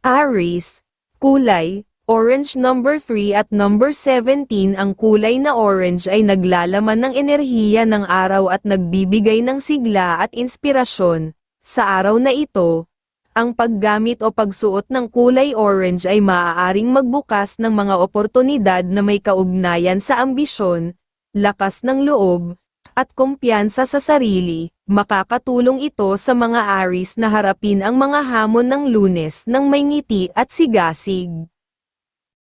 Aries, kulay, orange number 3 at number 17 ang kulay na orange ay naglalaman ng enerhiya ng araw at nagbibigay ng sigla at inspirasyon. Sa araw na ito, ang paggamit o pagsuot ng kulay orange ay maaaring magbukas ng mga oportunidad na may kaugnayan sa ambisyon, lakas ng loob, at kumpiyansa sa sarili, makakatulong ito sa mga Aries na harapin ang mga hamon ng lunes ng may ngiti at sigasig.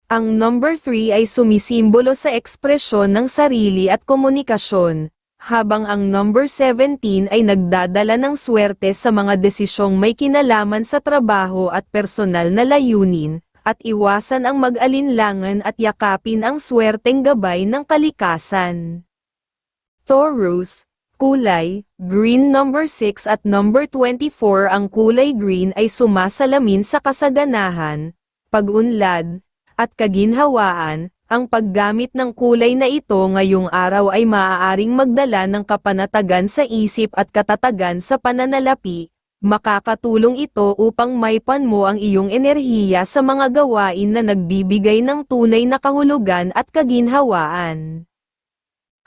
Ang number 3 ay sumisimbolo sa ekspresyon ng sarili at komunikasyon, habang ang number 17 ay nagdadala ng swerte sa mga desisyong may kinalaman sa trabaho at personal na layunin, at iwasan ang mag-alinlangan at yakapin ang swerteng gabay ng kalikasan. Taurus, kulay, green number 6 at number 24 ang kulay green ay sumasalamin sa kasaganahan, pag-unlad, at kaginhawaan, ang paggamit ng kulay na ito ngayong araw ay maaaring magdala ng kapanatagan sa isip at katatagan sa pananalapi, makakatulong ito upang maipan mo ang iyong enerhiya sa mga gawain na nagbibigay ng tunay na kahulugan at kaginhawaan.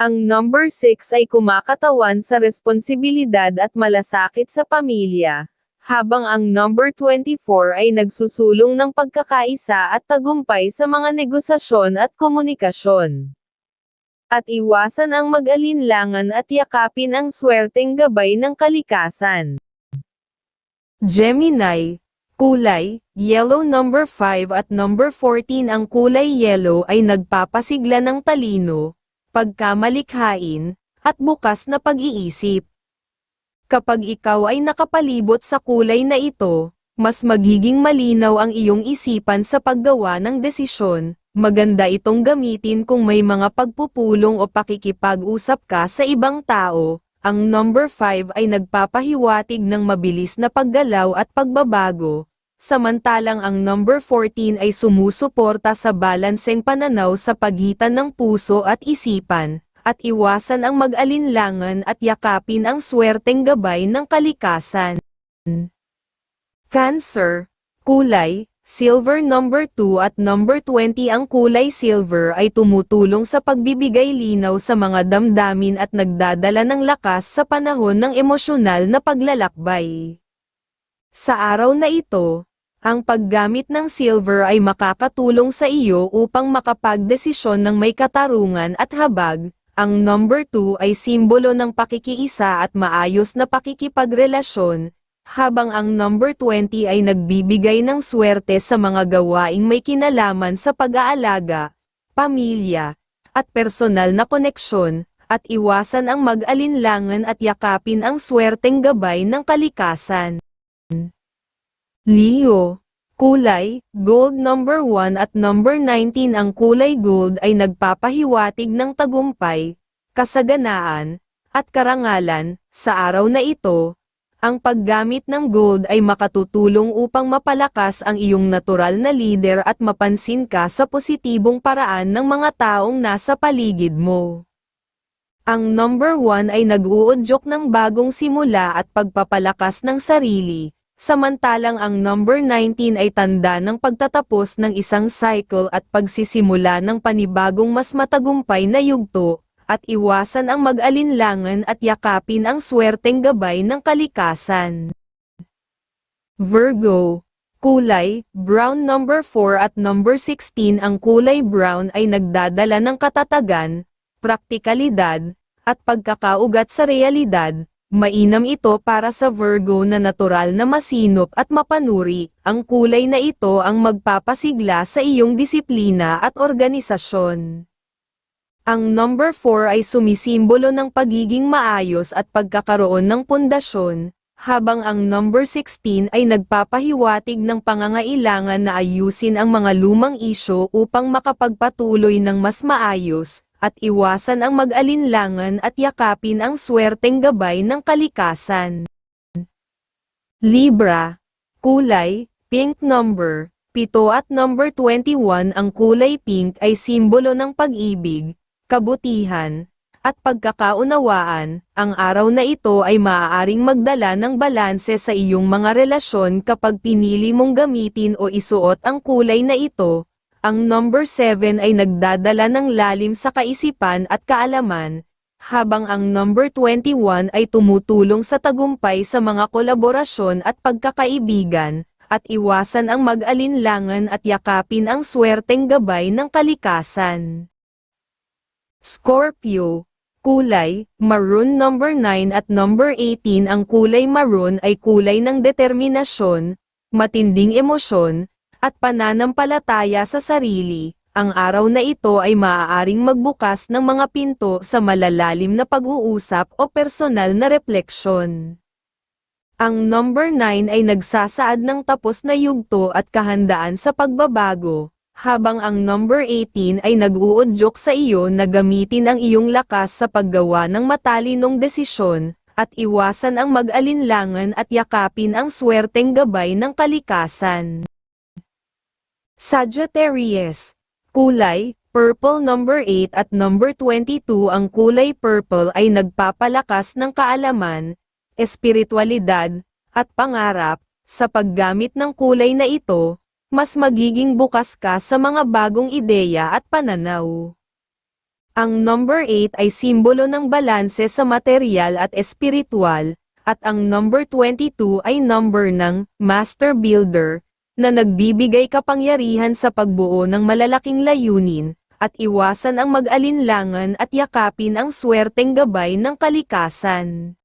Ang number 6 ay kumakatawan sa responsibilidad at malasakit sa pamilya, habang ang number 24 ay nagsusulong ng pagkakaisa at tagumpay sa mga negosasyon at komunikasyon. At iwasan ang mag-alinlangan at yakapin ang swerteng gabay ng kalikasan. Gemini, kulay, yellow number 5 at number 14 ang kulay yellow ay nagpapasigla ng talino, pagkamalikhain, at bukas na pag-iisip. Kapag ikaw ay nakapalibot sa kulay na ito, mas magiging malinaw ang iyong isipan sa paggawa ng desisyon, maganda itong gamitin kung may mga pagpupulong o pakikipag-usap ka sa ibang tao. Ang number 5 ay nagpapahiwatig ng mabilis na paggalaw at pagbabago, samantalang ang number 14 ay sumusuporta sa balanseng pananaw sa pagitan ng puso at isipan, at iwasan ang mag-alinlangan at yakapin ang swerteng gabay ng kalikasan. Cancer, kulay, silver number 2 at number 20 ang kulay silver ay tumutulong sa pagbibigay linaw sa mga damdamin at nagdadala ng lakas sa panahon ng emosyonal na paglalakbay. Sa araw na ito, ang paggamit ng silver ay makakatulong sa iyo upang makapagdesisyon ng may katarungan at habag, ang number 2 ay simbolo ng pakikiisa at maayos na pakikipagrelasyon, habang ang number 20 ay nagbibigay ng swerte sa mga gawaing may kinalaman sa pag-aalaga, pamilya, at personal na koneksyon, at iwasan ang mag-alinlangan at yakapin ang swerteng gabay ng kalikasan. Leo, kulay, gold number 1 at number 19 ang kulay gold ay nagpapahiwatig ng tagumpay, kasaganaan, at karangalan, sa araw na ito, ang paggamit ng gold ay makatutulong upang mapalakas ang iyong natural na leader at mapansin ka sa positibong paraan ng mga taong nasa paligid mo. Ang number 1 ay nag-uudyok ng bagong simula at pagpapalakas ng sarili, samantalang ang number 19 ay tanda ng pagtatapos ng isang cycle at pagsisimula ng panibagong mas matagumpay na yugto, at iwasan ang mag-alinlangan at yakapin ang swerteng gabay ng kalikasan. Virgo, kulay, brown number 4 at number 16 ang kulay brown ay nagdadala ng katatagan, praktikalidad, at pagkakaugat sa realidad, mainam ito para sa Virgo na natural na masinop at mapanuri, ang kulay na ito ang magpapasigla sa iyong disiplina at organisasyon. Ang number 4 ay sumisimbolo ng pagiging maayos at pagkakaroon ng pundasyon, habang ang number 16 ay nagpapahiwatig ng pangangailangan na ayusin ang mga lumang isyo upang makapagpatuloy ng mas maayos, at iwasan ang mag-alinlangan at yakapin ang swerteng gabay ng kalikasan. Libra, kulay, pink number, 7 at number 21 ang kulay pink ay simbolo ng pag-ibig, kabutihan, at pagkakaunawaan, ang araw na ito ay maaaring magdala ng balanse sa iyong mga relasyon kapag pinili mong gamitin o isuot ang kulay na ito. Ang number 7 ay nagdadala ng lalim sa kaisipan at kaalaman, habang ang number 21 ay tumutulong sa tagumpay sa mga kolaborasyon at pagkakaibigan, at iwasan ang mag-alinlangan at yakapin ang swerteng gabay ng kalikasan. Scorpio Kulay, maroon number 9 at number 18 Ang kulay maroon ay kulay ng determinasyon, matinding emosyon, at pananampalataya sa sarili. Ang araw na ito ay maaaring magbukas ng mga pinto sa malalalim na pag-uusap o personal na refleksyon. Ang number 9 ay nagsasaad ng tapos na yugto at kahandaan sa pagbabago, habang ang number 18 ay nag-uudyok sa iyo na gamitin ang iyong lakas sa paggawa ng matalinong desisyon, at iwasan ang mag-alinlangan at yakapin ang swerteng gabay ng kalikasan. Sagittarius Kulay, purple number 8 at number 22 Ang kulay purple ay nagpapalakas ng kaalaman, espiritualidad, at pangarap, sa paggamit ng kulay na ito, mas magiging bukas ka sa mga bagong ideya at pananaw. Ang number 8 ay simbolo ng balanse sa material at espiritual, at ang number 22 ay number ng Master Builder, na nagbibigay kapangyarihan sa pagbuo ng malalaking layunin, at iwasan ang mag-alinlangan at yakapin ang swerteng gabay ng kalikasan.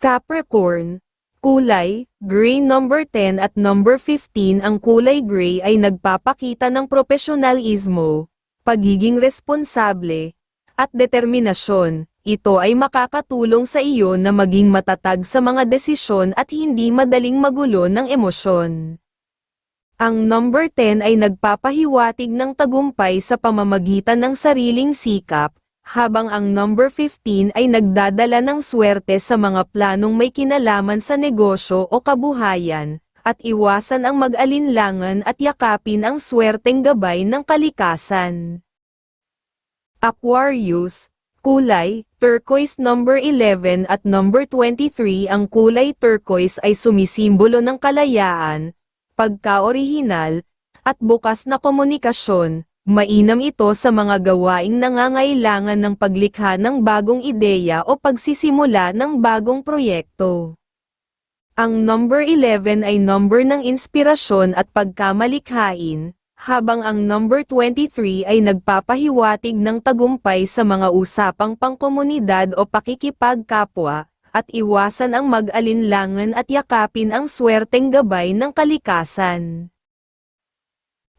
Capricorn, kulay, gray number 10 at number 15 Ang kulay gray ay nagpapakita ng profesionalismo, pagiging responsable, at determinasyon. Ito ay makakatulong sa iyo na maging matatag sa mga desisyon at hindi madaling magulo ng emosyon. Ang number 10 ay nagpapahiwatig ng tagumpay sa pamamagitan ng sariling sikap, habang ang number 15 ay nagdadala ng swerte sa mga planong may kinalaman sa negosyo o kabuhayan, at iwasan ang mag-alinlangan at yakapin ang swerteng gabay ng kalikasan. Aquarius, kulay, turquoise number 11 at number 23 Ang kulay turquoise ay sumisimbolo ng kalayaan, pagka-orihinal, at bukas na komunikasyon, Mainam ito sa mga gawaing nangangailangan ng paglikha ng bagong ideya o pagsisimula ng bagong proyekto. Ang number 11 ay number ng inspirasyon at pagkamalikhain, habang ang number 23 ay nagpapahiwatig ng tagumpay sa mga usapang pangkomunidad o pakikipagkapwa, at iwasan ang mag-alinlangan at yakapin ang swerteng gabay ng kalikasan.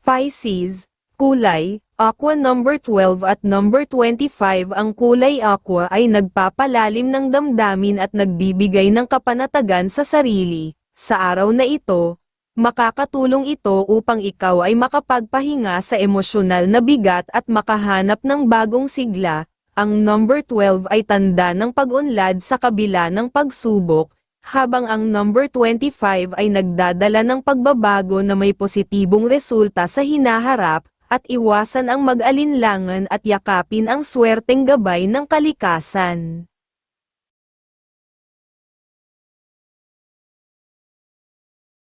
Pisces, kulay, aqua number 12 at number 25 Ang kulay aqua ay nagpapalalim ng damdamin at nagbibigay ng kapanatagan sa sarili. Sa araw na ito, makakatulong ito upang ikaw ay makapagpahinga sa emosyonal na bigat at makahanap ng bagong sigla. Ang number 12 ay tanda ng pag-unlad sa kabila ng pagsubok, habang ang number 25 ay nagdadala ng pagbabago na may positibong resulta sa hinaharap, at iwasan ang mag-alinlangan at yakapin ang swerteng gabay ng kalikasan.